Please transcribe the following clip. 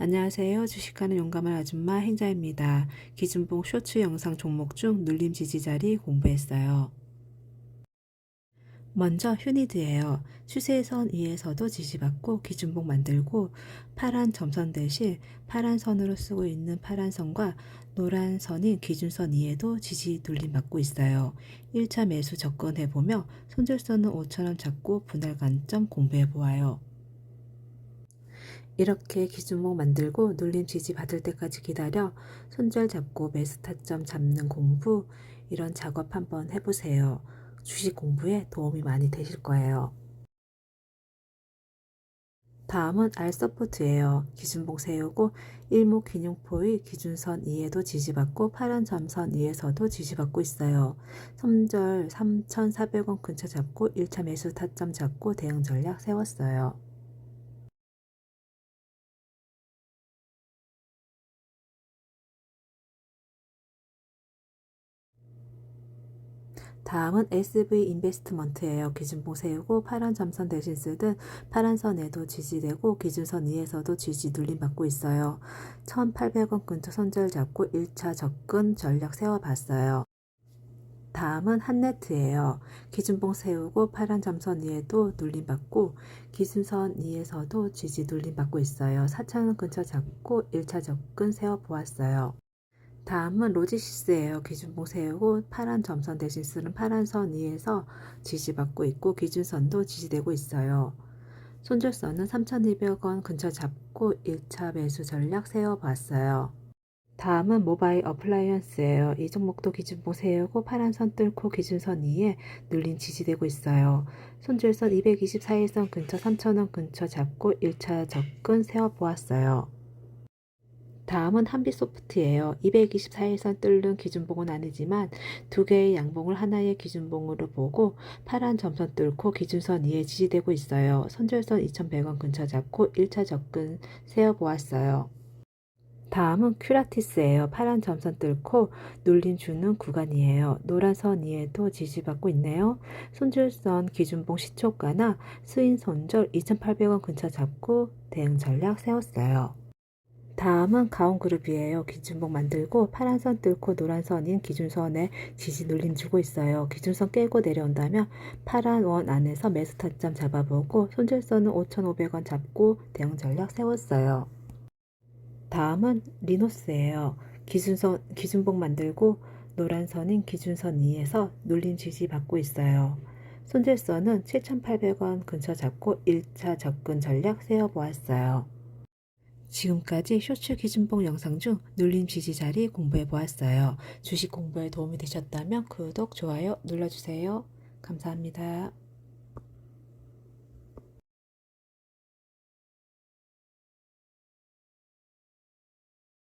안녕하세요. 주식하는 용감한 아줌마 행자입니다. 기준봉 쇼츠 영상 종목 중 눌림 지지 자리 공부했어요. 먼저 휴니드예요. 추세선 위에서도 지지받고 기준봉 만들고 파란 점선 대신 파란 선으로 쓰고 있는 파란 선과 노란 선인 기준선 위에도 지지 눌림 받고 있어요. 1차 매수 접근해보며 손절선은 5천원 잡고 분할 관점 공부해보아요. 이렇게 기준목 만들고 눌림 지지 받을 때까지 기다려 손절 잡고 매수 타점 잡는 공부 이런 작업 한번 해보세요. 주식 공부에 도움이 많이 되실 거예요. 다음은 R 서포트예요. 기준봉 세우고 일목 기둥포의 기준선 위에도 지지받고 파란 점선 위에서도 지지받고 있어요. 손절 3,400원 근처 잡고 1차 매수 타점 잡고 대응 전략 세웠어요. 다음은 SV 인베스트먼트예요. 기준봉 세우고 파란 점선 대신 쓰듯 파란 선에도 지지되고 기준선 위에서도 지지 눌림 받고 있어요. 1,800원 근처 손절 잡고 1차 접근 전략 세워봤어요. 다음은 한네트예요. 기준봉 세우고 파란 점선 위에도 눌림 받고 기준선 위에서도 지지 눌림 받고 있어요. 4,000원 근처 잡고 1차 접근 세워보았어요. 다음은 로지시스예요. 기준봉 세우고 파란 점선 대신 쓰는 파란 선 위에서 지지받고 있고 기준선도 지지되고 있어요. 손절선은 3,200원 근처 잡고 1차 매수 전략 세워봤어요. 다음은 모바일 어플라이언스예요. 이 종목도 기준봉 세우고 파란 선 뚫고 기준선 위에 눌림 지지되고 있어요. 손절선 224일선 근처 3,000원 근처 잡고 1차 접근 세워보았어요. 다음은 한빛소프트예요. 224일선 뚫는 기준봉은 아니지만 두 개의 양봉을 하나의 기준봉으로 보고 파란 점선 뚫고 기준선 위에 지지되고 있어요. 손절선 2,100원 근처 잡고 1차 접근 세어 보았어요. 다음은 큐라티스예요. 파란 점선 뚫고 눌림 주는 구간이에요. 노란 선 위에도 지지받고 있네요. 손절선 기준봉 시초가나 스윙 손절 2,800원 근처 잡고 대응 전략 세웠어요. 다음은 가온그룹이에요. 기준봉 만들고 파란 선 뚫고 노란 선인 기준선에 지지 눌림 주고 있어요. 기준선 깨고 내려온다면 파란 원 안에서 매수 타점 잡아보고 손절선은 5,500원 잡고 대응 전략 세웠어요. 다음은 리노스예요. 기준선 기준봉 만들고 노란 선인 기준선 위에서 눌림 지지 받고 있어요. 손절선은 7,800원 근처 잡고 1차 접근 전략 세워 보았어요. 지금까지 쇼츠 기준봉 영상 중 눌림 지지 자리 공부해 보았어요. 주식 공부에 도움이 되셨다면 구독, 좋아요 눌러주세요. 감사합니다.